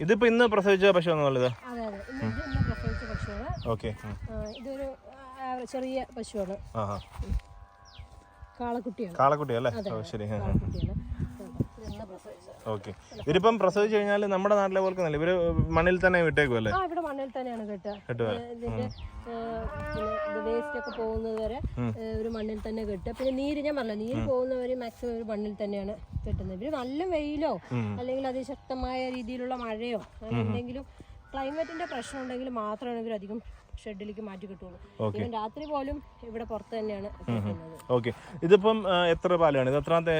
ഇതിപ്പോ ഇന്ന് പ്രസവിച്ച പശു എന്നുള്ളത് അതെ അതെ. ഇത് ഇന്ന് പ്രസവിച്ച പശുവാണ്. ഓക്കെ ആ, ഇതൊരു ആ, ചെറിയ പശുവാണ്. ആ കാളക്കുട്ടിയാണ്. കാളക്കുട്ടി അല്ലേ ഓ ശരി. ആ കാളക്കുട്ടിയാണ്. ഓക്കെ. ഇതിപ്പം പ്രസവിച്ചു കഴിഞ്ഞാൽ നമ്മുടെ നാട്ടിലെ പോലെ തന്നെ ഇവർ മണ്ണിൽ തന്നെ വിട്ടേക്കും അല്ലേ? ആ ഇവിടെ മണ്ണിൽ തന്നെയാണ് കെട്ടുക. ഇതിന്റെ വേസ്റ്റ് ഒക്കെ പോകുന്നത് വരെ ഒരു മണ്ണിൽ തന്നെ കെട്ടുക. പിന്നെ നീര് ഞാൻ പറഞ്ഞില്ല നീര് പോകുന്നവര് മാക്സിമം ഒരു മണ്ണിൽ തന്നെയാണ് കെട്ടുന്നത്. ഇവർ നല്ല വെയിലോ അല്ലെങ്കിൽ അതിശക്തമായ രീതിയിലുള്ള മഴയോ എന്തെങ്കിലും ക്ലൈമറ്റിന്റെ പ്രശ്നം ഉണ്ടെങ്കിൽ മാത്രമാണ് ഇവരധികം ഷെഡിലേക്ക് മാറ്റി കിട്ടുള്ളൂ. ഇവൻ രാത്രി പോലും ഇവിടെ പുറത്ത് തന്നെയാണ് ഓക്കെ. ഇതിപ്പം എത്ര പാലാണ്? ഇത് എത്രാമത്തെ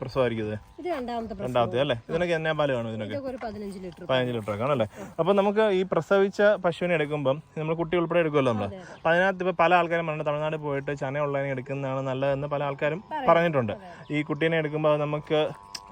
പ്രസവമായിരിക്കും ഇത്? രണ്ടാമത്തെ രണ്ടാമത്തെ അല്ലേ? ഇതിനൊക്കെ എന്നാ പാൽ കാണും ഇതിനൊക്കെ? ഒരു പതിനഞ്ച് ലിറ്റർ പതിനഞ്ച് ലിറ്റർ ഒക്കെ ആണല്ലേ? അപ്പൊ നമുക്ക് ഈ പ്രസവിച്ച പശുവിനെ എടുക്കുമ്പം നമ്മൾ കുട്ടി ഉൾപ്പെടെ എടുക്കുമല്ലോ നമ്മൾ അപ്പൊ അതിനകത്ത് ഇപ്പൊ പല ആൾക്കാരും പറഞ്ഞു തമിഴ്നാട് പോയിട്ട് ചനയുള്ളതിനെ എടുക്കുന്നതാണ് നല്ലതെന്ന് പല ആൾക്കാരും പറഞ്ഞിട്ടുണ്ട്. ഈ കുട്ടീനെ എടുക്കുമ്പോൾ നമുക്ക്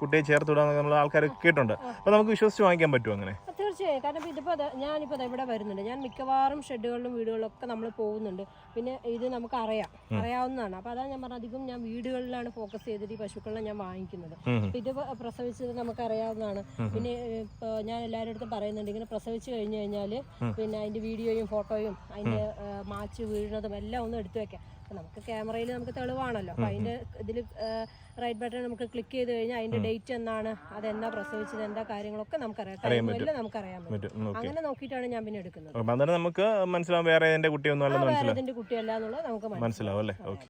കുട്ടിയെ ചേർത്ത് വിടാന്നൊക്കെ നമ്മൾ ആൾക്കാർ കേട്ടിട്ടുണ്ട്. അപ്പൊ നമുക്ക് വിശ്വസിച്ച് വാങ്ങിക്കാൻ പറ്റുമോ അങ്ങനെ? തീർച്ചയായും. കാരണം ഇപ്പം ഇതിപ്പോൾ ഞാനിപ്പോൾ ഇവിടെ വരുന്നുണ്ട്. ഞാൻ മിക്കവാറും ഷെഡുകളിലും വീടുകളിലും ഒക്കെ നമ്മൾ പോകുന്നുണ്ട്. പിന്നെ ഇത് നമുക്ക് അറിയാം. അറിയാവുന്നതാണ്. അപ്പോൾ അതാണ് ഞാൻ പറഞ്ഞത് അധികം ഞാൻ വീടുകളിലാണ് ഫോക്കസ് ചെയ്തിട്ട് ഈ പശുക്കളെ ഞാൻ വാങ്ങിക്കുന്നത്. ഇത് പ്രസവിച്ചത് നമുക്ക് അറിയാവുന്നതാണ്. പിന്നെ ഇപ്പോൾ ഞാൻ എല്ലാവരുടെ അടുത്തും പറയുന്നുണ്ട് ഇങ്ങനെ പ്രസവിച്ച് കഴിഞ്ഞു കഴിഞ്ഞാൽ പിന്നെ അതിന്റെ വീഡിയോയും ഫോട്ടോയും അതിന്റെ മാച്ച് വീഴുന്നതും എല്ലാം ഒന്ന് എടുത്തു വെക്കാം. അപ്പം നമുക്ക് ക്യാമറയിൽ നമുക്ക് തെളിവാണല്ലോ. അപ്പൊ അതിന്റെ ഇതിൽ റൈറ്റ് ബട്ടൺ നമുക്ക് ക്ലിക്ക് ചെയ്ത് കഴിഞ്ഞാൽ അതിന്റെ ഡേറ്റ് എന്നാണ് അതെന്താ പ്രസവിച്ചത് എന്താ കാര്യങ്ങളൊക്കെ നമുക്കറിയാം ടൈം പറ്റും. അങ്ങനെ നോക്കിയിട്ടാണ് ഞാൻ പിന്നെ എടുക്കുന്നത്. അന്നേരം നമുക്ക് മനസ്സിലാവും വേറെ കുട്ടിയൊന്നും അല്ലെന്ന് വേറെ മനസ്സിലാവും. കുട്ടിയല്ല എന്നുള്ളത് നമുക്ക് മനസ്സിലാവും. അല്ലേ? ഓക്കെ.